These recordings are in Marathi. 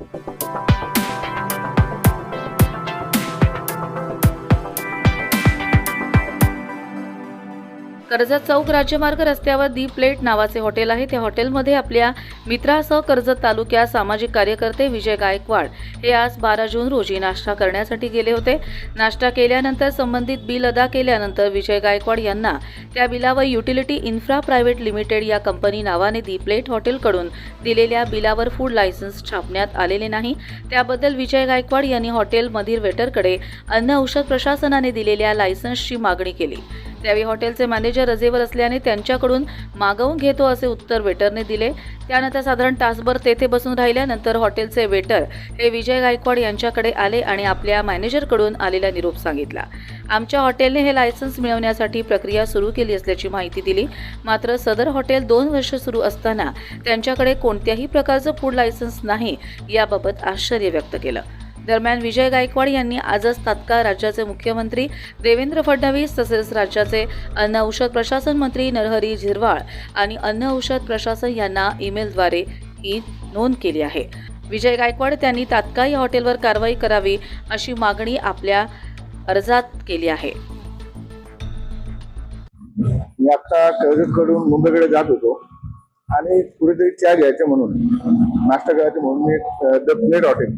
Thank you. कर्जत चौक राज्यमार्ग रस्त्यावर दी प्लेट नावाचे हॉटेल आहे. त्या हॉटेलमध्ये आपल्या मित्रासह कर्जत तालुक्यात सामाजिक कार्यकर्ते विजय गायकवाड हे आज बारा जून रोजी नाश्ता करण्यासाठी गेले होते. नाश्ता केल्यानंतर संबंधित बिल अदा केल्यानंतर विजय गायकवाड यांना त्या बिलावर युटिलिटी इन्फ्रा प्रायव्हेट लिमिटेड या कंपनी नावाने दी प्लेट हॉटेलकडून दिलेल्या बिलावर फूड लायसन्स छापण्यात आलेले नाही. त्याबद्दल विजय गायकवाड यांनी हॉटेलमधील वेटरकडे अन्न औषध प्रशासनाने दिलेल्या लायसन्सची मागणी केली. त्यावेळी हॉटेलचे मॅनेजर रजेवर असल्याने त्यांच्याकडून मागवून घेतो असे उत्तर वेटरने दिले. त्यानंतर साधारण तासभर तेथे बसून राहिल्यानंतर हॉटेलचे वेटर हे विजय गायकवाड यांच्याकडे आले आणि आपल्या मॅनेजरकडून आलेला निरोप सांगितला. आमच्या हॉटेलने हे लायसन्स मिळवण्यासाठी प्रक्रिया सुरू केली असल्याची माहिती दिली. मात्र सदर हॉटेल दोन वर्ष सुरू असताना त्यांच्याकडे कोणत्याही प्रकारचं फूड लायसन्स नाही याबाबत आश्चर्य व्यक्त केलं. दरम्यान विजय गायकवाड यांनी आजच तात्काळ राज्याचे मुख्यमंत्री देवेंद्र फडणवीस तसेच राज्याचे अन्न औषध प्रशासन मंत्री नरहरी झिरवाळ आणि अन्न औषध प्रशासन यांना ईमेलद्वारे ही नोंद केली आहे. विजय गायकवाड त्यांनी तात्काळ या हॉटेलवर कारवाई करावी अशी मागणी आपल्या अर्जात केली आहे. मी आता कर्जतकडून मुंबईकडे जात होतो आणि कुठेतरी चहा घ्यायचं म्हणून नाश्ता करायचं म्हणून मी द प्लेट हॉटेल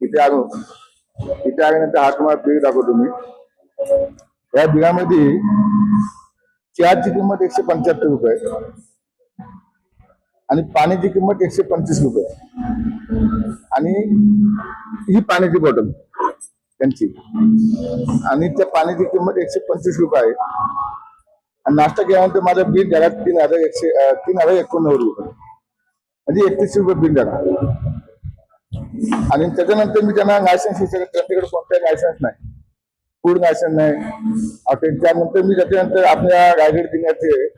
इथे आलो. इथे आल्यानंतर हा तुम्हाला बिल दाखवतो मी. या बिलामध्ये चहाची किंमत एकशे पंच्याहत्तर रुपये आणि पाण्याची किंमत एकशे पंचवीस रुपये. आणि ही पाण्याची बॉटल त्यांची. आणि त्या पाण्याची किंमत एकशे पंचवीस रुपये आहे. आणि नाश्ता केल्यानंतर माझं बिल झाला तीन हजार एकशे तीन हजार एकोणनव्वद रुपये. म्हणजे एकतीसशे रुपये बिल झाला. आणि त्याच्यानंतर मी त्यांना लायसन्स विचारलं त्यांच्याकडे कोणताही लायसन्स नाही. फूड लायसन्स नाही. त्यानंतर मी त्याच्यानंतर आपल्या रायगड जिल्ह्याचे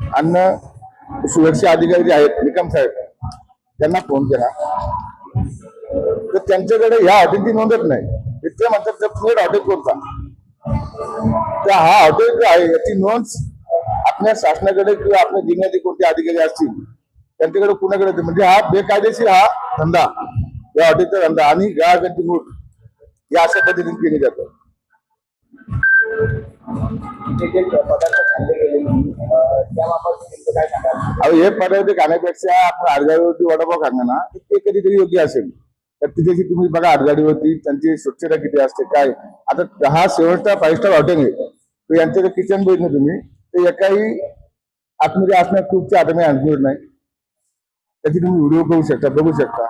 अन्न सुरक्षा अधिकारी जे आहेत निकम साहेब त्यांना फोन केला. तर त्यांच्याकडे ह्या हॉटेलची नोंदत नाही. तर ते म्हणतात तर प्लेट हॉटेल कोणता? त्या हा हॉटेल जे आहे याची नोंद आपल्या शासनाकडे किंवा आपल्या जिल्ह्याचे कोणते अधिकारी असतील त्यांच्याकडे कुणाकडे म्हणजे हा बेकायदेशीर हा धंदा. या हॉटेलचा धंदा. आणि ग्राहकांची लूट या अशा पद्धतीने केली जातं. हे पदार्थ खाण्यापेक्षा आपण आडगाडीवरती वडापाव खाणं ना ते कधीतरी योग्य असेल. तर तिथे तुम्ही बघा आडगाडीवरती त्यांची स्वच्छता किती असते काय? आता हा seven star five star hotel आहे. तर यांचं जे किचन बघितलं तुम्ही. ते एकाही आतमध्ये असणार खूपच्या आतमध्ये मी आणणार नाही. त्याची तुम्ही व्हिडिओ बघू शकता बघू शकता.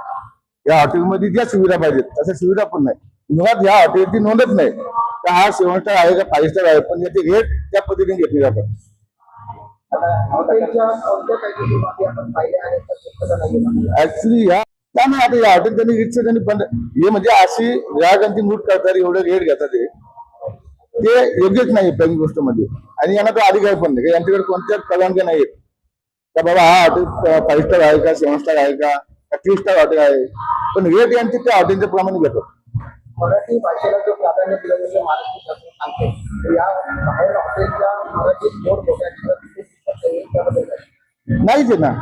या हॉटेलमध्ये ज्या सुविधा पाहिजेत तशा सुविधा पण नाही. मुळात या हॉटेलची नोंदच नाही. का हा सेवन स्टार आहे का फाईव्ह स्टार आहे पण याचे रेट त्या पद्धतीने घेतले जातात आपण नाही ऍक्च्युली या आता या हॉटेल त्यांनी रिक्षा त्यांनी बंद हे म्हणजे अशी ग्राहकांची लूट करतात एवढे रेट घेतात ते ते योग्यच नाही पहिली गोष्टमध्ये आणि यांना तो अधिकार पण नाही यांच्याकडे कोणत्याच परवानग्या नाहीत का बाबा हा हॉटेल फाईव्ह स्टार आहे का? सेव्हन स्टार आहे का? थ्री स्टार हॉटेल आहे. पण रेट यांचे त्या हॉटेलच्या प्रमाणे घेतात मराठी भाषेला जो प्राधान्य दिलं जसं महाराष्ट्र शासन सांगते. तर या बाहेर हॉटेलच्या मराठी बोर्ड बोलायची तर तिथे शिक्षक येईल त्याबद्दल काय? नाहीच आहे ना.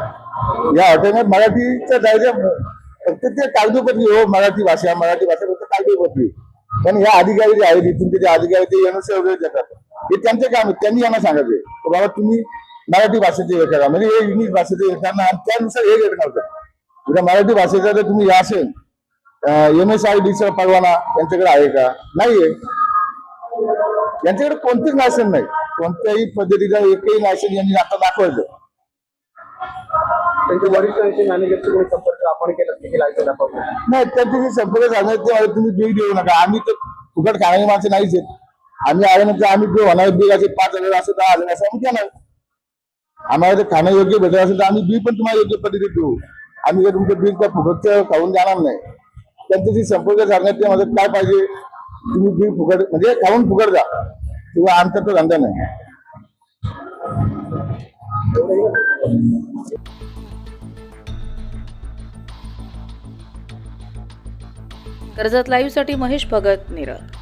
या हॉटेलमध्ये मराठीच्या जायच्या फक्त ते कागदोपत्री हो मराठी भाषा मराठी भाषा फक्त कागदोपत्री. पण या अधिकारी जे आहेत इथून जे अधिकारी ते एनओसी वगैरे देतात. हे त्यांचे काम आहे त्यांनी यांना सांगायचे बाबा तुम्ही मराठी भाषेचे करा म्हणजे हे इंग्लिश भाषेचे आणि त्यानुसार हे रेट नव्हतं उद्या मराठी भाषेचा जर तुम्ही हे असेल एम एस आय डीचा परवाना यांच्याकडे आहे का? नाहीये. यांच्याकडे कोणतेच लायसन नाही. कोणत्याही पद्धतीचा एकही लायसन यांनी आता दाखवायचं त्यांचे वरिष्ठ मॅनेजरचे कोणी संपर्क आपण केला तिथे लायसन दाखवतो नाही त्यांचे संपर्क झाले ते तुम्ही बिल देऊ नका. आम्ही तर फुकट खाणारी माणसं नाहीच आहेत. आम्ही आल्यानंतर आम्ही जो होणार बिल असेल पाच हजार असं दहा हजार असं आम्ही देणार. आम्हाला जर खाणं योग्य भेटत असेल तर आम्ही बिल पण तुम्हाला योग्य पद्धतीत देऊ. आम्ही जर तुमचं बिल त्या फुकटचं खाऊन जाणार नाही. त्यांच्याशी संपर्क साधण्यात ते माझं काय पाहिजे? तुम्ही बिल फुकट म्हणजे खाऊन फुकट जा. किंवा आमचा तो धंदा नाही. कर्जत लाईव्हसाठी महेश भगत निरत